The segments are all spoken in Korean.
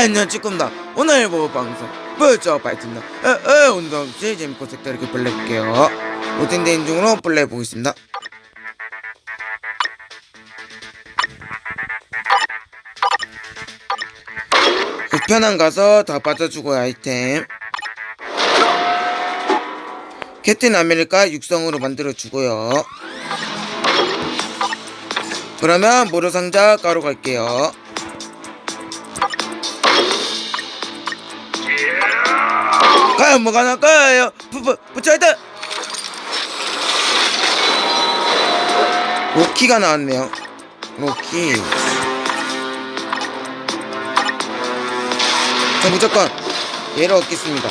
안녕 찌꿈다. 오늘 뭐 방송 벌써 파이팅다. 어, 어, 운동 시 재밌고 색다르게 플레이할게요. 모든 대인 중으로 플레이해보겠습니다. 우편함 가서 다 받아주고 아이템. 캡틴 아메리카 육성으로 만들어주고요. 그러면 모래상자 가로 갈게요 뭐가 나올까요? 부부 부처이다 로키가 나왔네요. 로키. 저 무조건 얘를 얻겠습니다.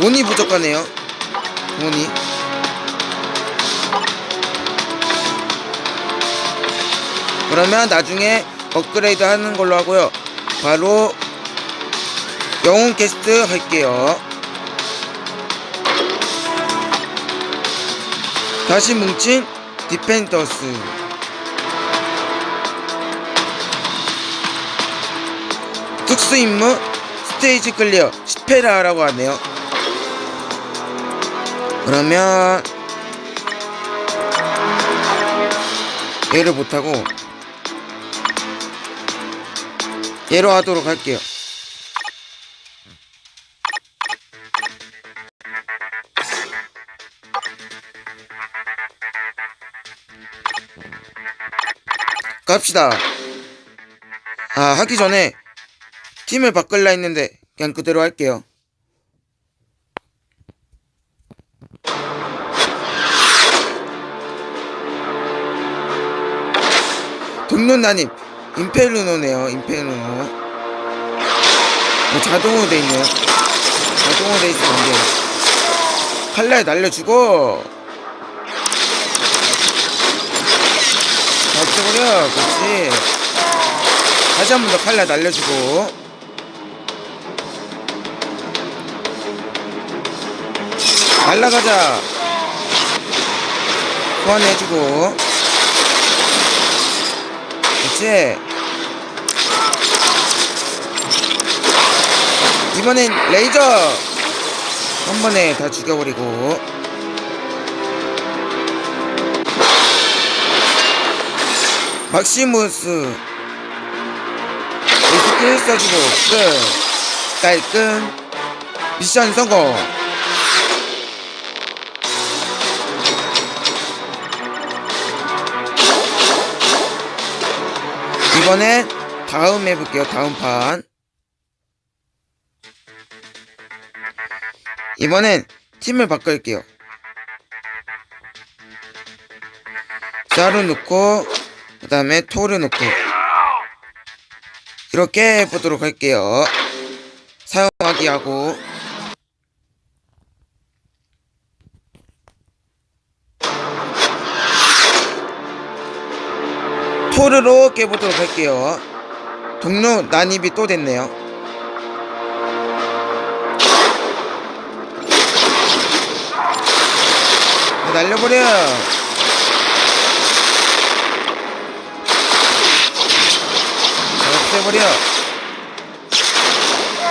돈이 부족하네요. 돈이. 그러면 나중에 업그레이드 하는 걸로 하고요. 바로 영웅 게스트 할게요. 다시 뭉친 디펜더스. 특수 임무 스테이지 클리어 10회를 하라고 하네요. 그러면 얘를 못하고 얘로 하도록 할게요 갑시다. 아 하기 전에 팀을 바꿀라 했는데 그냥 그대로 할게요. 동료나님 임페르노네요 임페르노. 뭐 자동으로 돼 있네요. 자동으로 돼 있으면 안돼요. 칼날 날려주고 다 없애버려 그렇지. 다시 한 번 더 칼날 날려주고. 날라가자. 소환해주고. 그렇지. 이번엔 레이저 한 번에 다 죽여버리고 막시무스. 리스킬 써주고 끝 깔끔. 미션 성공. 이번엔 다음 해볼게요 다음 판. 이번엔 팀을 바꿀게요. 짤을 넣고 그 다음에 토를 넣고 이렇게 해보도록 할게요. 사용하기 하고. 토르로 깨보도록 할게요. 동료 난입이 또 됐네요. 다 날려버려 다 없애버려.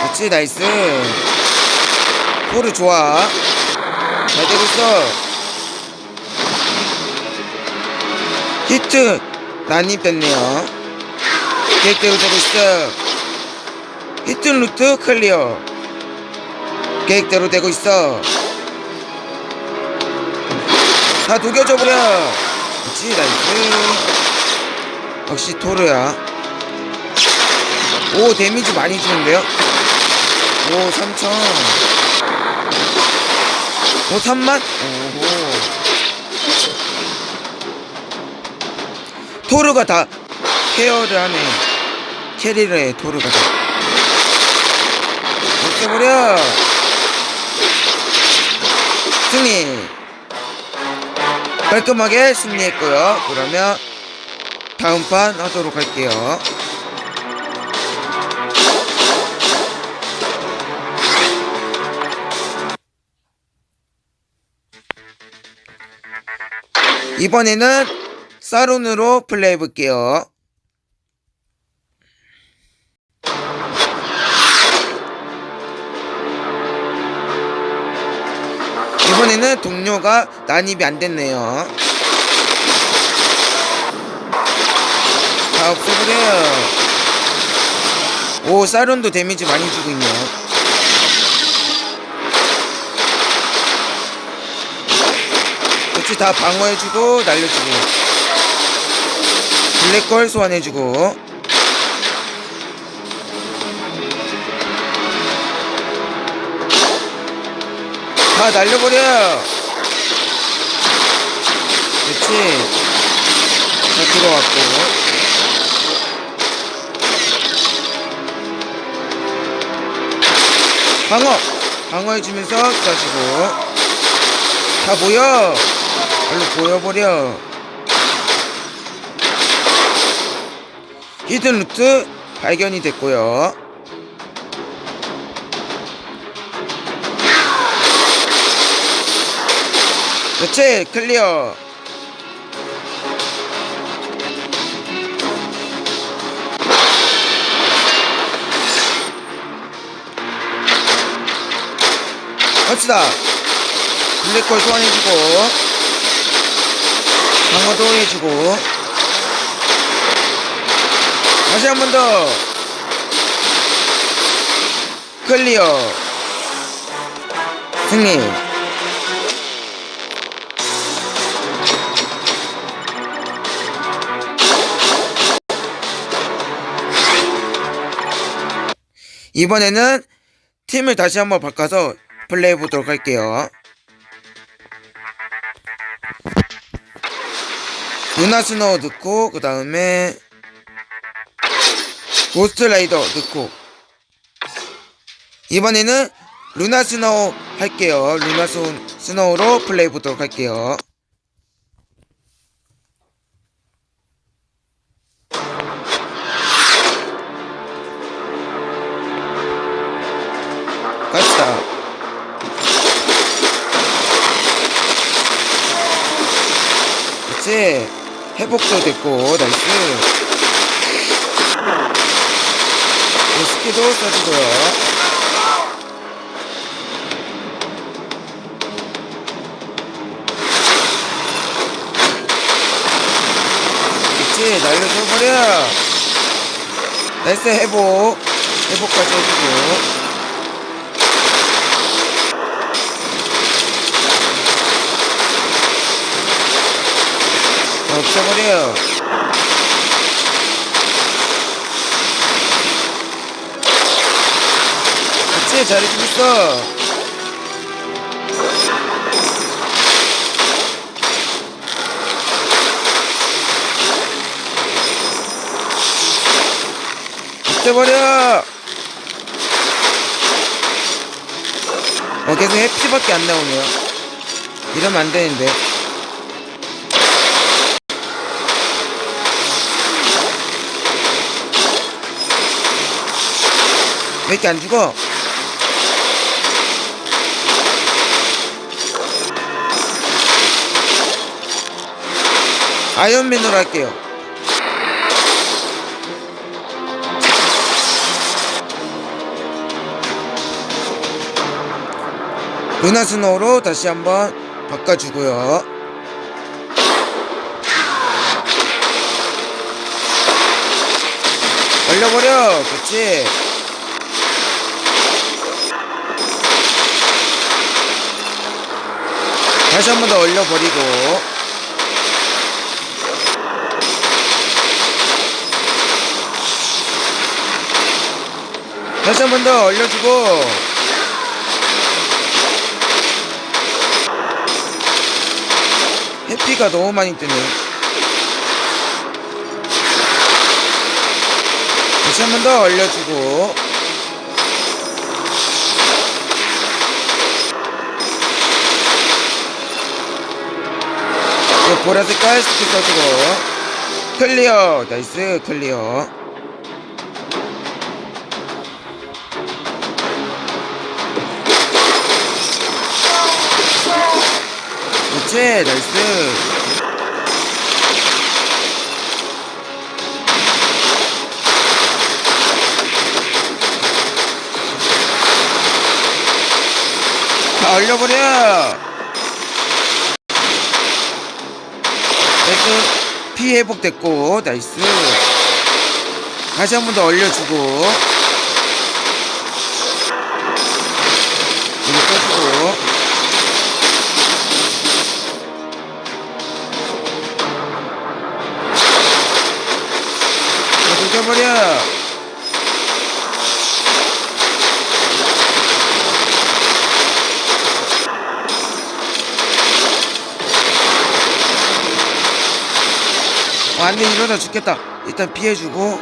그렇지 나이스. 토르 좋아. 잘 되고 있어. 히트. 난입 됐네요. 계획대로 되고 있어. 히트 루트 클리어. 계획대로 되고 있어. 다 녹여줘 버려. 그렇지 나이스. 역시 토르야 오 데미지 많이 주는데요? 오 3천. 오 3만? 오호. 토르가 다 케어를 하네. 캐리를 해 토르가 다. 없애버려. 승리. 깔끔하게 승리했고요. 그러면 다음 판 하도록 할게요 이번에는 사론으로 플레이해 볼게요. 이번에는 동료가 난입이 안 됐네요. 다 없애버려. 오, 사론도 데미지 많이 주고 있네요. 그치, 다 방어해주고, 날려주고. 블랙걸 소환해주고. 다 날려버려! 그치. 다 들어왔고. 방어! 방어해주면서 쏴주고. 다 모여! 얼른 보여버려. 히든 루트 발견이 됐고요. 그렇지 클리어 갑시다 블랙홀 소환해주고 방어도 해주고. 다시 한 번 더. 클리어. 승리. 이번에는 팀을 다시 한번 바꿔서 플레이해 보도록 할게요. 루나 스노우 넣고 그 다음에 고스트 라이더 넣고 이번에는 루나 스노우 할게요. 루나 스- 스노우로 플레이해 보도록 할게요. 회복도 됐고, 나이스. 이 스피도 써주고요. 그치? 날려줘버려. 나이스 회복. 회복까지 해주고. 없애버려. 그치, 잘해주고 있어. 없애버려. 어, 계속 해피밖에 안 나오네요. 이러면 안 되는데. 왜 이렇게 안 죽어? 아이언맨으로 할게요. 스노우로 다시 한번 바꿔주고요. 얼려버려! 그치? 다시 한 번더 얼려버리고. 다시 한 번더 얼려주고. 해피가 너무 많이 뜨네. 다시 한 번더 얼려주고 그 보라색 깔 스킬 써주고 클리어 나이스 클리어. 그렇지 나이스. 다 얼려버려 피 회복됐고 나이스. 다시 한 번더 얼려주고 안돼 이러다 죽겠다. 일단 피해주고.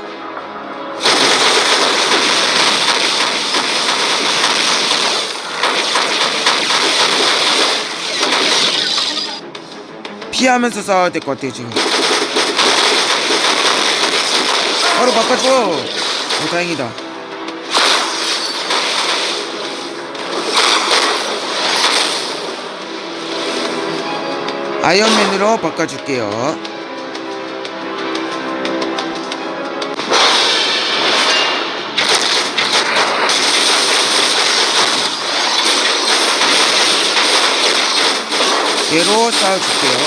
피하면서 싸워야 될 것 같아 지금. 바로 바꿔줘. 어 다행이다. 아이언맨으로 바꿔줄게요 얘로 쌓아줄게요.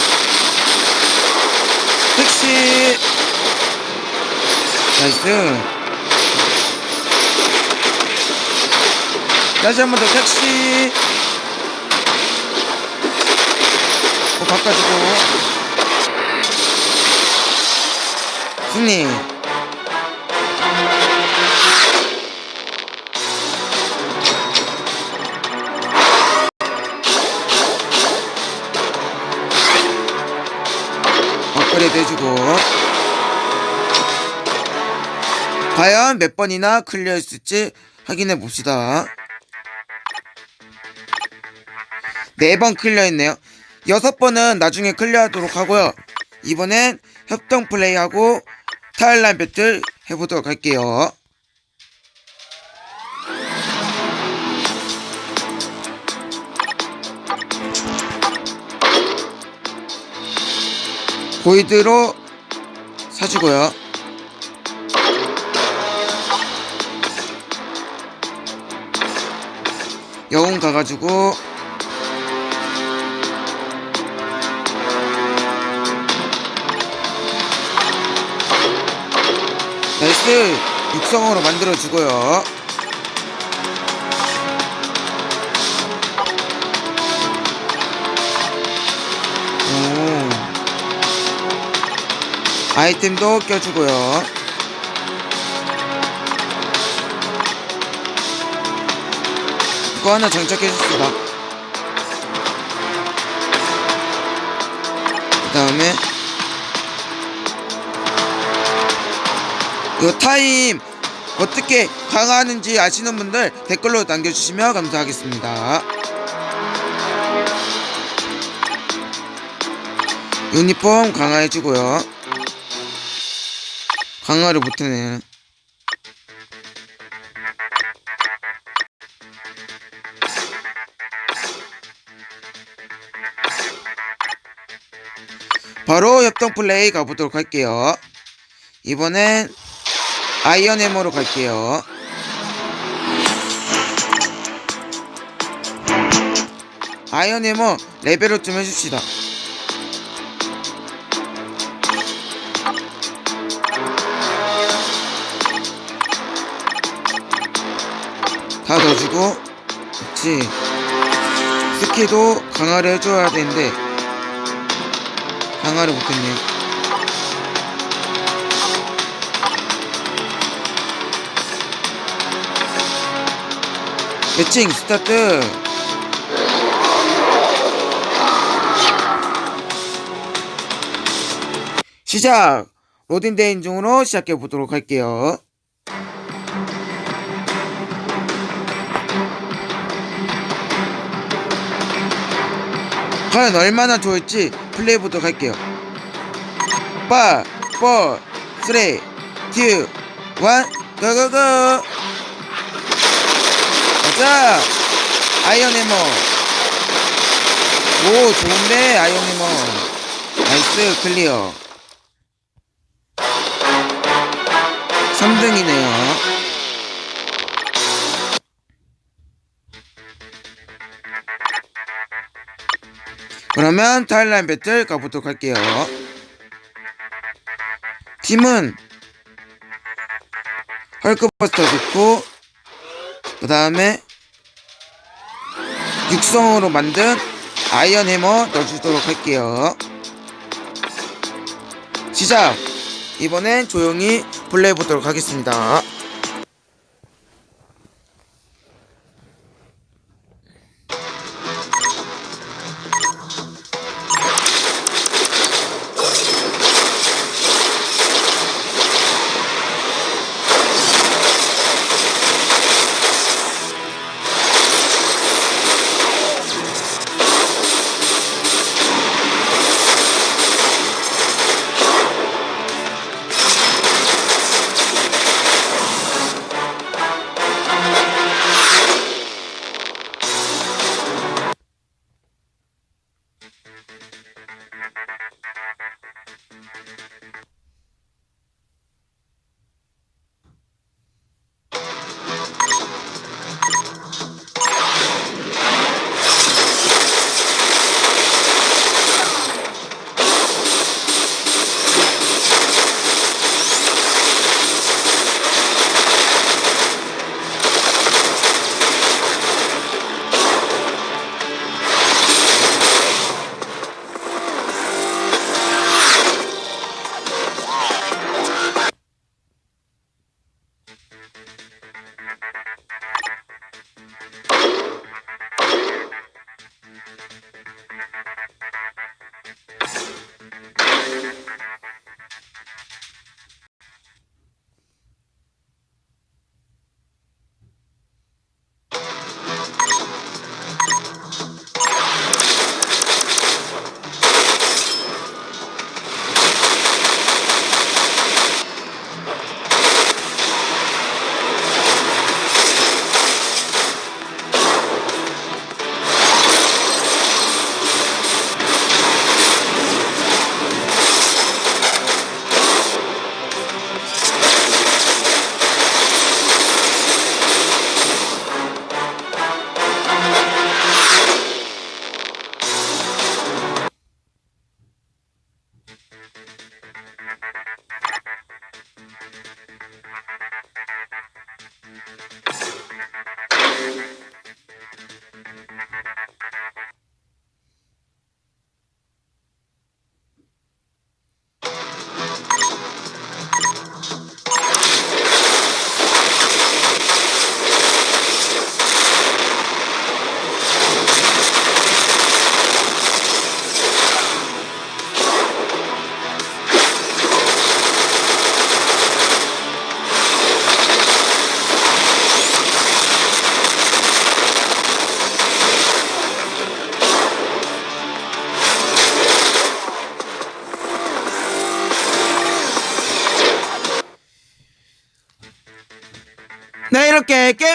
택시! 나이스. 다시 한 번 더 택시! 어, 바꿔주고. 승리. 해주고. 과연 몇 번이나 클리어했을지 확인해 봅시다. 네번 클리어했네요. 여섯 번은 나중에 클리어하도록 하고요. 이번엔 협동 플레이하고 타일란 배틀 해보도록 할게요 보이드로 사주고요. 영웅 가가지고 나이스 육성으로 만들어주고요. 아이템도 껴주고요. 이거 하나 장착해줍시다. 그 다음에 이 타임 어떻게 강화하는지 아시는 분들 댓글로 남겨주시면 감사하겠습니다. 유니폼 강화해주고요. 강화를 못하네. 바로 협동 플레이 가보도록 할게요. 이번엔 아이언 해머로 갈게요. 아이언 해머 레벨업 좀 해줍시다. 다 넣어주고 그렇지 스킬도 강화를 해줘야 되는데 강화를 못했네. 매칭 스타트! 시작! 로딩 대인 중으로 시작해 보도록 할게요 과연 얼마나 좋을지 플레이 보도록 할게요. 5, 4, 3, 2, 1, 고고고! 가자! 아이언 해머. 오, 좋은데, 아이언 해머. 나이스, 클리어. 3등이네요. 그러면 타일라인 배틀 가보도록 할게요. 팀은 헐크버스터 넣고 그 다음에 육성으로 만든 아이언 해머 넣어주도록 할게요. 시작! 이번엔 조용히 플레이해보도록 하겠습니다.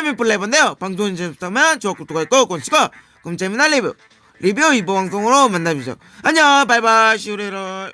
게임을 플레이해봤네요 방송이 재밌다면 좋아요 구독과 있고 꼰치고 그럼 재미난 리뷰. 리뷰 이보 방송으로 만나보죠. 안녕 바이바이 시우레럴